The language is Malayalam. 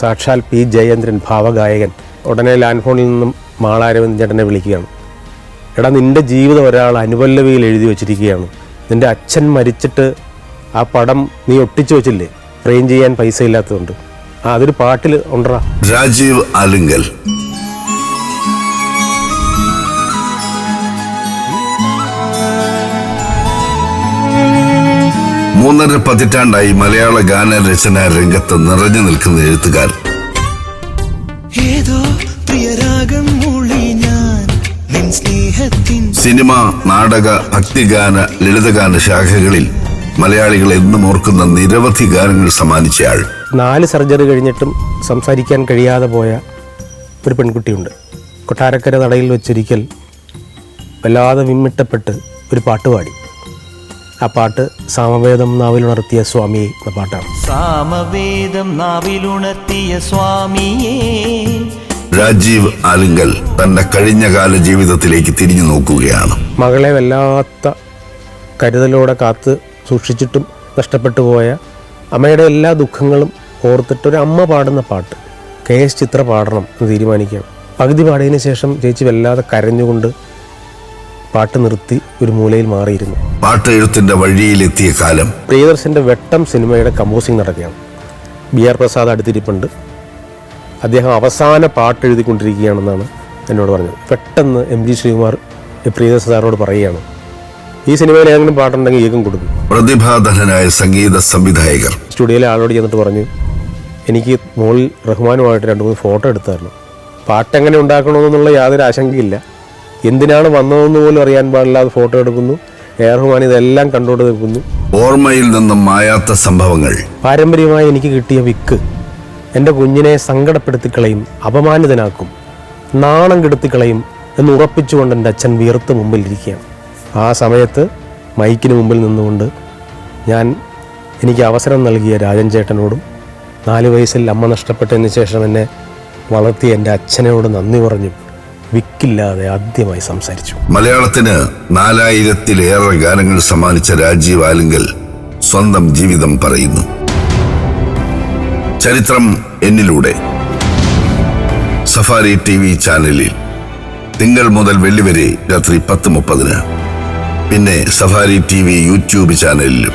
സാക്ഷാൽ പി ജയേന്ദ്രൻ ഭാവഗായകൻ. ഉടനെ ലാൻഡ് ഫോണിൽ നിന്നും മാളാരവിന്ദ് ചേട്ടനെ വിളിക്കുകയാണ്. എടാ നിന്റെ ജീവിതം ഒരാൾ അനുപല്ലവിയിൽ എഴുതി വെച്ചിരിക്കുകയാണ്. നിന്റെ അച്ഛൻ മരിച്ചിട്ട് ആ പടം നീ ഒട്ടിച്ചു വെച്ചില്ലേ? ഫ്രെയിം ചെയ്യാൻ പൈസ ഇല്ലാത്തതുകൊണ്ട് ആ അതൊരു പാട്ടിൽ ഉണ്ടറാ രാജീവ് ആലിങ്കൽ മൂന്നര പതിറ്റാണ്ടായി മലയാള ഗാന രചന രംഗത്ത് നിറഞ്ഞു നിൽക്കുന്ന എഴുത്തുകാരൻ. ഏതോ പ്രിയരാഗം മൂളി ഞാൻ നിൻ സ്നേഹത്തിൻ സിനിമ നാടക ഭക്തിഗാന ലളിതഗാന ശാഖകളിൽ മലയാളികൾ എന്നും ഓർക്കുന്ന നിരവധി ഗാനങ്ങൾ സമ്മാനിച്ചയാൾ. നാല് സർജറി കഴിഞ്ഞിട്ടും സംസാരിക്കാൻ കഴിയാതെ പോയ ഒരു പെൺകുട്ടിയുണ്ട്. കൊട്ടാരക്കര നടയിൽ വെച്ചൊരിക്കൽ വല്ലാതെ വിമ്മിട്ടപ്പെട്ട് ഒരു പാട്ട് പാടി. ആ പാട്ട് സാമവേദം നാവിലുണർത്തിയ സ്വാമി എന്ന പാട്ടാണ്. സാമവേദം നാവിലുണർത്തിയ സ്വാമിയേ. രാജീവ് ആലിംഗൽ തന്റെ കഴിഞ്ഞ കാല ജീവിതത്തിലേക്ക് തിരിഞ്ഞു നോക്കുകയാണ്. മകളെ വല്ലാത്ത കരുതലോടെ കാത്ത് സൂക്ഷിച്ചിട്ടും നഷ്ടപ്പെട്ടു പോയ അമ്മയുടെ എല്ലാ ദുഃഖങ്ങളും ഓർത്തിട്ട് ഒരു അമ്മ പാടുന്ന പാട്ട് കെ എസ് ചിത്ര പാടണം എന്ന് തീരുമാനിക്കുകയാണ്. പകുതി പാടിയതിന് ശേഷം ചേച്ചി വല്ലാതെ കരഞ്ഞുകൊണ്ട് പാട്ട് നിർത്തി ഒരു മൂലയിൽ മാറിയിരുന്നു. പാട്ടെഴുത്തിന്റെ വഴിയിലെത്തിയ കാലം പ്രിയദർശന്റെ വെട്ടം സിനിമയുടെ കമ്പോസിംഗ് നടക്കുകയാണ്. ബി ആർ പ്രസാദ് അടുത്തിരിപ്പുണ്ട്. അദ്ദേഹം അവസാന പാട്ട് എഴുതിക്കൊണ്ടിരിക്കുകയാണെന്നാണ് എന്നോട് പറഞ്ഞത്. പെട്ടെന്ന് എം ജി ശ്രീകുമാർ പ്രിയദർശൻ സാറിനോട് പറയുകയാണ് ഈ സിനിമയിൽ ഏതെങ്കിലും പാട്ടുണ്ടെങ്കിൽ ഏകം കൊടുക്കും. പ്രതിഭാധനനായ സംഗീത സംവിധായകർ സ്റ്റുഡിയോയിലെ ആളോട് ചെന്നിട്ട് പറഞ്ഞു എനിക്ക് മോളിൽ റഹ്മാനുമായിട്ട് രണ്ട് മൂന്ന് ഫോട്ടോ എടുത്തായിരുന്നു. പാട്ട് എങ്ങനെ ഉണ്ടാക്കണമെന്നുള്ള യാതൊരു ആശങ്കയില്ല എന്തിനാണ് വന്നതെന്ന് പോലും അറിയാൻ പാടില്ലാതെ ഫോട്ടോ എടുക്കുന്നു. റഹ്മാൻ ഇതെല്ലാം കണ്ടോണ്ട് നിൽക്കുന്നു. ഓർമ്മയിൽ നിന്നും മായാത്ത സംഭവങ്ങൾ. പാരമ്പര്യമായി എനിക്ക് കിട്ടിയ വിക്ക്. എന്റെ കുഞ്ഞിനെ സങ്കടപ്പെടുത്തി കളയും അപമാനിതനാക്കും നാണം കെടുത്തി കളയും എന്ന് ഉറപ്പിച്ചുകൊണ്ട് എന്റെ അച്ഛൻ വിയർത്ത് മുമ്പിലിരിക്കുകയാണ് ആ സമയത്ത് മൈക്കിന് മുമ്പിൽ നിന്നുകൊണ്ട് ഞാൻ എനിക്ക് അവസരം നൽകിയ രാജൻ ചേട്ടനോടും നാല് വയസ്സിൽ അമ്മ നഷ്ടപ്പെട്ടതിന് ശേഷം എന്നെ വളർത്തിയ എന്റെ അച്ഛനോട് നന്ദി പറഞ്ഞു. വിക്കില്ലാതെ ആദ്യമായി സംസാരിച്ചു. മലയാളത്തിന് നാലായിരത്തിലേറെ ഗാനങ്ങൾ സമ്മാനിച്ച രാജീവ് ആലിങ്കൽ സ്വന്തം ജീവിതം പറയുന്നു. ചരിത്രം എന്നിലൂടെ. സഫാരി ടി വി ചാനലിൽ തിങ്കൾ മുതൽ വെള്ളി വരെ രാത്രി പത്ത് മുപ്പതിന്. പിന്നെ സഫാരി ടി വി യൂട്യൂബ് ചാനലിലും.